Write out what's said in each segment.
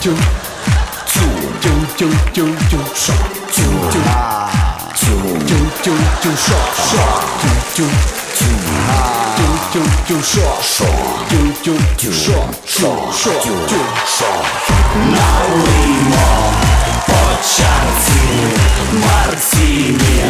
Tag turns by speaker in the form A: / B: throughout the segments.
A: 啾啾啾啾啾爽，啾啾啾啾啾爽爽，啾啾啾啾啾爽爽，啾啾啾爽爽爽啾爽。На лимо по чарці Мартіні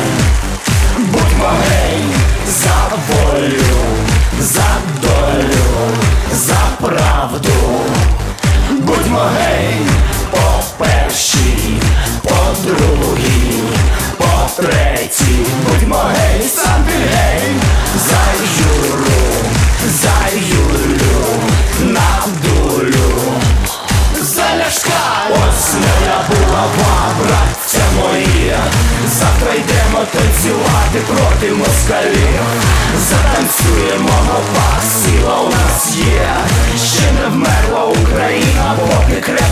A: Танцювати проти москалів. Затанцюємо гопак, сила у нас є. Ще не вмерла Україна, поки крепко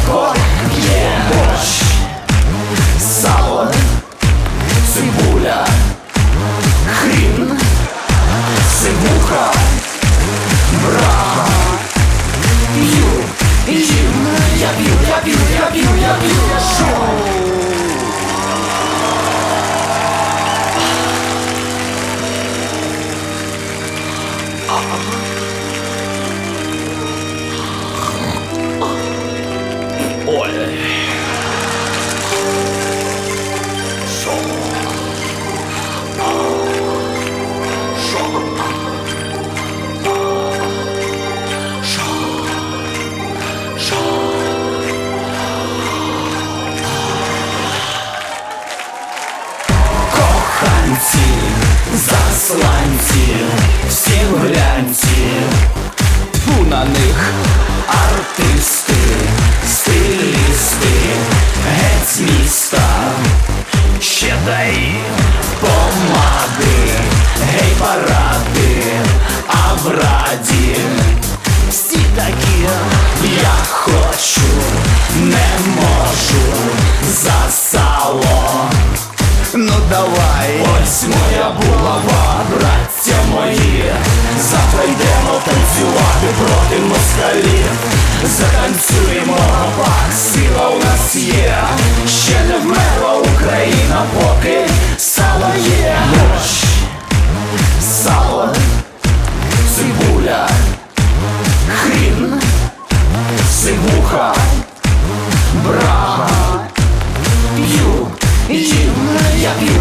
A: Засланьте Глянці, Тьфу на них. Артисти, стилісти, геть міста, ще дай помади, гей паради, а в раді. Всі такі, я хочу, не можу за сало. Ну давай, ось моя булава, браття мої Завтра йдемо танцювати проти москалів. Затанцюємо гопак, сила у нас є. Ще не вмерла Україна, поки сало є. Борщ, сало, цибуля, хрін, сивуха, брага. П'ю, їм, я п'ю,